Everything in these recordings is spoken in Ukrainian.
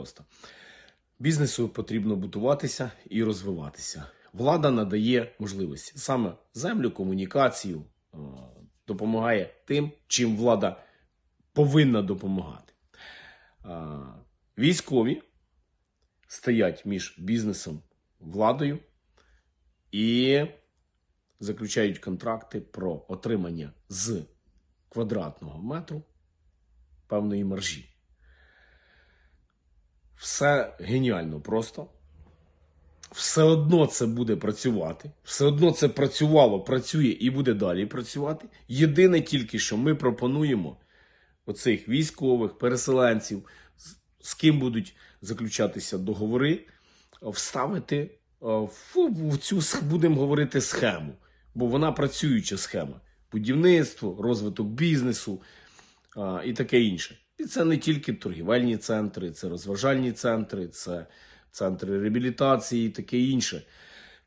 просто. Бізнесу потрібно будуватися і розвиватися. Влада надає можливості саме землю, комунікацію, е, допомагає тим, чим влада повинна допомагати. Е, Військові стоять між бізнесом, владою і заключають контракти про отримання з квадратного метру певної маржі. Все геніально просто. Все одно це буде працювати. Все одно це працювало, працює і буде далі працювати. Єдине тільки, що ми пропонуємо оцих військових, переселенців, з- ким будуть заключатися договори, вставити е, в, цю будемо говорити схему, бо вона працююча схема. Будівництво, розвиток бізнесу а, і таке інше. І це не тільки торгівельні центри, це розважальні центри, це центри реабілітації і таке інше.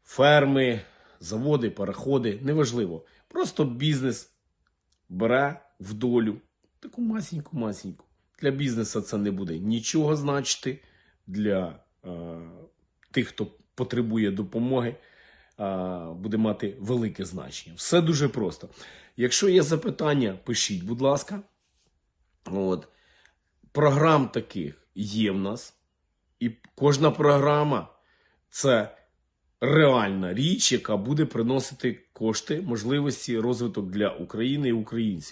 Ферми, заводи, пароходи, неважливо. Просто бізнес бере в долю таку масіньку масіньку. Для бізнесу це не буде нічого значити. Для е, тих, хто потребує допомоги, е, буде мати велике значення. Все дуже просто. Якщо є запитання, пишіть, будь ласка. От. Програм таких є в нас. І кожна програма це реальна річ, яка буде приносити кошти, можливості, розвиток для України і українців.